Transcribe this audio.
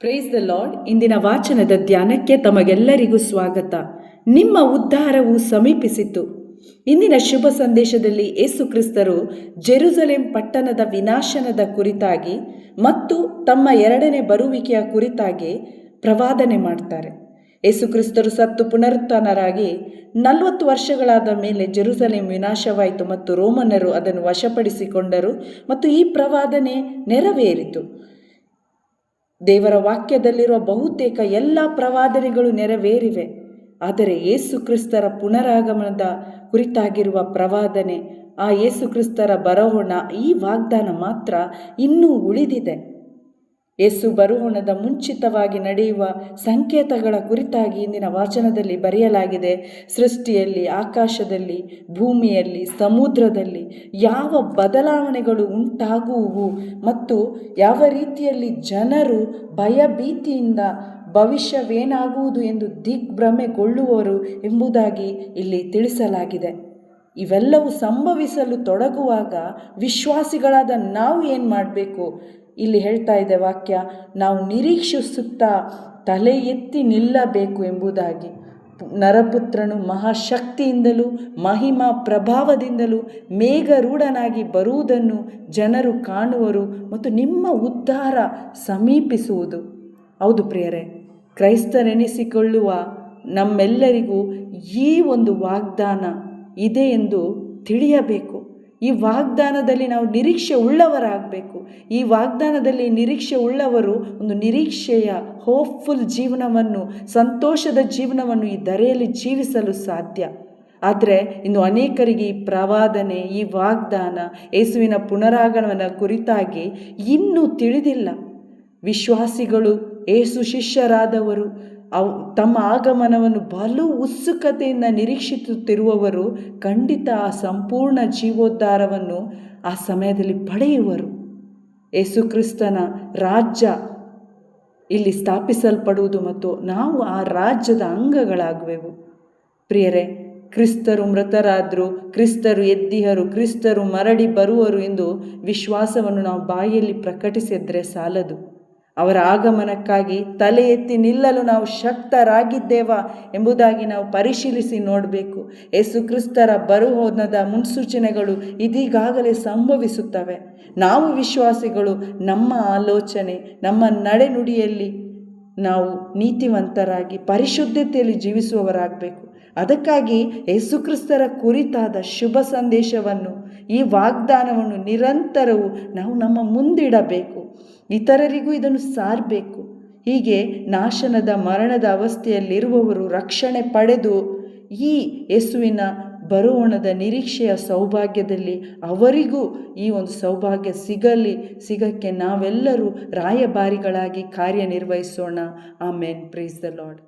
Praise the lord ಇಂದಿನ ವಾಚನದ ಧ್ಯಾನಕ್ಕೆ ತಮಗೆಲ್ಲರಿಗೂ ಸ್ವಾಗತ. ನಿಮ್ಮ ಉದ್ಧಾರವು ಸಮೀಪಿಸಿತು. ಇಂದಿನ ಶುಭ ಸಂದೇಶದಲ್ಲಿ ಯೇಸು ಕ್ರಿಸ್ತರು ಜೆರುಸಲೇಂ ಪಟ್ಟಣದ ವಿನಾಶನದ ಕುರಿತಾಗಿ ಮತ್ತು ತಮ್ಮ ಎರಡನೇ ಬರುವಿಕೆಯ ಕುರಿತಾಗಿ ಪ್ರವಾದನೆ ಮಾಡ್ತಾರೆ. ಯೇಸು ಕ್ರಿಸ್ತರು ಸತ್ತು ಪುನರುತ್ಥಾನರಾಗಿ ನಲವತ್ತು ವರ್ಷಗಳಾದ ಮೇಲೆ ಜೆರುಸಲೇಂ ವಿನಾಶವಾಯಿತು ಮತ್ತು ರೋಮನರು ಅದನ್ನು ವಶಪಡಿಸಿಕೊಂಡರು ಮತ್ತು ಈ ಪ್ರವಾದನೆ ನೆರವೇರಿತು. ದೇವರ ವಾಕ್ಯದಲ್ಲಿರುವ ಬಹುತೇಕ ಎಲ್ಲ ಪ್ರವಾದನೆಗಳು ನೆರವೇರಿವೆ. ಆದರೆ ಯೇಸು ಕ್ರಿಸ್ತರ ಪುನರಾಗಮನದ ಕುರಿತಾಗಿರುವ ಪ್ರವಾದನೆ, ಆ ಯೇಸು ಕ್ರಿಸ್ತರ ಬರಹೋಣ ಈ ವಾಗ್ದಾನ ಮಾತ್ರ ಇನ್ನೂ ಉಳಿದಿದೆ. ಯೇಸು ಬರುವಣದ ಮುಂಚಿತವಾಗಿ ನಡೆಯುವ ಸಂಕೇತಗಳ ಕುರಿತಾಗಿ ಇಂದಿನ ವಾಚನದಲ್ಲಿ ಬರೆಯಲಾಗಿದೆ. ಸೃಷ್ಟಿಯಲ್ಲಿ, ಆಕಾಶದಲ್ಲಿ, ಭೂಮಿಯಲ್ಲಿ, ಸಮುದ್ರದಲ್ಲಿ ಯಾವ ಬದಲಾವಣೆಗಳು ಉಂಟಾಗುವು ಮತ್ತು ಯಾವ ರೀತಿಯಲ್ಲಿ ಜನರು ಭಯಭೀತಿಯಿಂದ ಭವಿಷ್ಯವೇನಾಗುವುದು ಎಂದು ದಿಗ್ಭ್ರಮೆಗೊಳ್ಳುವರು ಎಂಬುದಾಗಿ ಇಲ್ಲಿ ತಿಳಿಸಲಾಗಿದೆ. ಇವೆಲ್ಲವೂ ಸಂಭವಿಸಲು ತೊಡಗುವಾಗ ವಿಶ್ವಾಸಿಗಳಾದ ನಾವು ಏನು ಮಾಡಬೇಕು ಇಲ್ಲಿ ಹೇಳ್ತಾ ಇದೆ ವಾಕ್ಯ, ನಾವು ನಿರೀಕ್ಷಿಸುತ್ತಾ ತಲೆ ಎತ್ತಿ ನಿಲ್ಲಬೇಕು ಎಂಬುದಾಗಿ. ನರಪುತ್ರನು ಮಹಾಶಕ್ತಿಯಿಂದಲೂ, ಮಹಿಮಾ ಪ್ರಭಾವದಿಂದಲೂ, ಮೇಘರೂಢನಾಗಿ ಬರುವುದನ್ನು ಜನರು ಕಾಣುವರು ಮತ್ತು ನಿಮ್ಮ ಉದ್ಧಾರ ಸಮೀಪಿಸುವುದು. ಹೌದು ಪ್ರಿಯರೇ, ಕ್ರೈಸ್ತರೆನಿಸಿಕೊಳ್ಳುವ ನಮ್ಮೆಲ್ಲರಿಗೂ ಈ ಒಂದು ವಾಗ್ದಾನ ಇದೆ ಎಂದು ತಿಳಿಯಬೇಕು. ಈ ವಾಗ್ದಾನದಲ್ಲಿ ನಾವು ನಿರೀಕ್ಷೆ ಉಳ್ಳವರಾಗಬೇಕು. ಈ ವಾಗ್ದಾನದಲ್ಲಿ ನಿರೀಕ್ಷೆ ಉಳ್ಳವರು ಒಂದು ನಿರೀಕ್ಷೆಯ ಹೋಪ್ಫುಲ್ ಜೀವನವನ್ನು, ಸಂತೋಷದ ಜೀವನವನ್ನು ಈ ಧರೆಯಲ್ಲಿ ಜೀವಿಸಲು ಸಾಧ್ಯ. ಆದರೆ ಇನ್ನು ಅನೇಕರಿಗೆ ಈ ಪ್ರವಾದನೆ, ಈ ವಾಗ್ದಾನ, ಯೇಸುವಿನ ಪುನರಾಗಮನ ಕುರಿತಾಗಿ ಇನ್ನೂ ತಿಳಿದಿಲ್ಲ. ವಿಶ್ವಾಸಿಗಳು ಏಸು ಶಿಷ್ಯರಾದವರು ಅವು ತಮ್ಮ ಆಗಮನವನ್ನು ಬಲು ಉತ್ಸುಕತೆಯಿಂದ ನಿರೀಕ್ಷಿಸುತ್ತಿರುವವರು ಖಂಡಿತ ಆ ಸಂಪೂರ್ಣ ಜೀವೋದ್ಧಾರವನ್ನು ಆ ಸಮಯದಲ್ಲಿ ಪಡೆಯುವರು. ಯೇಸುಕ್ರಿಸ್ತನ ರಾಜ್ಯ ಇಲ್ಲಿ ಸ್ಥಾಪಿಸಲ್ಪಡುವುದು ಮತ್ತು ನಾವು ಆ ರಾಜ್ಯದ ಅಂಗಗಳಾಗುವೆವು. ಪ್ರಿಯರೇ, ಕ್ರಿಸ್ತರು ಮೃತರಾದರು, ಕ್ರಿಸ್ತರು ಎದ್ದಿಹರು, ಕ್ರಿಸ್ತರು ಮರಡಿ ಬರುವರು ಎಂದು ವಿಶ್ವಾಸವನ್ನು ನಾವು ಬಾಯಿಯಲ್ಲಿ ಪ್ರಕಟಿಸಿದರೆ ಸಾಲದು. ಅವರ ಆಗಮನಕ್ಕಾಗಿ ತಲೆ ಎತ್ತಿ ನಿಲ್ಲಲು ನಾವು ಶಕ್ತರಾಗಿದ್ದೇವಾ ಎಂಬುದಾಗಿ ನಾವು ಪರಿಶೀಲಿಸಿ ನೋಡಬೇಕು. ಯೇಸು ಕ್ರಿಸ್ತರ ಬರುಹೋದ ಮುನ್ಸೂಚನೆಗಳು ಇದೀಗಾಗಲೇ ಸಂಭವಿಸುತ್ತವೆ. ನಾವು ವಿಶ್ವಾಸಿಗಳು, ನಮ್ಮ ಆಲೋಚನೆ, ನಮ್ಮ ನಡೆನುಡಿಯಲ್ಲಿ ನಾವು ನೀತಿವಂತರಾಗಿ ಪರಿಶುದ್ಧತೆಯಲ್ಲಿ ಜೀವಿಸುವವರಾಗಬೇಕು. ಅದಕ್ಕಾಗಿ ಯೇಸುಕ್ರಿಸ್ತರ ಕುರಿತಾದ ಶುಭ ಸಂದೇಶವನ್ನು ಈ ವಾಗ್ದಾನವನ್ನು ನಿರಂತರವು ನಾವು ನಮ್ಮ ಮುಂದಿಡಬೇಕು. ಇತರರಿಗೂ ಇದನ್ನು ಸಾರಬೇಕು. ಹೀಗೆ ನಾಶನದ ಮರಣದ ಅವಸ್ಥೆಯಲ್ಲಿರುವವರು ರಕ್ಷಣೆ ಪಡೆದು ಈ ಯೇಸುವಿನ ಬರುವಣದ ನಿರೀಕ್ಷೆಯ ಸೌಭಾಗ್ಯದಲ್ಲಿ ಅವರಿಗೂ ಈ ಒಂದು ಸೌಭಾಗ್ಯ ಸಿಗಲಿ, ಸಿಗಕ್ಕೆ ನಾವೆಲ್ಲರೂ ರಾಯಭಾರಿಗಳಾಗಿ ಕಾರ್ಯನಿರ್ವಹಿಸೋಣ. ಆಮೇನ್. ಪ್ರೀಸ್ ದ ಲಾರ್ಡ್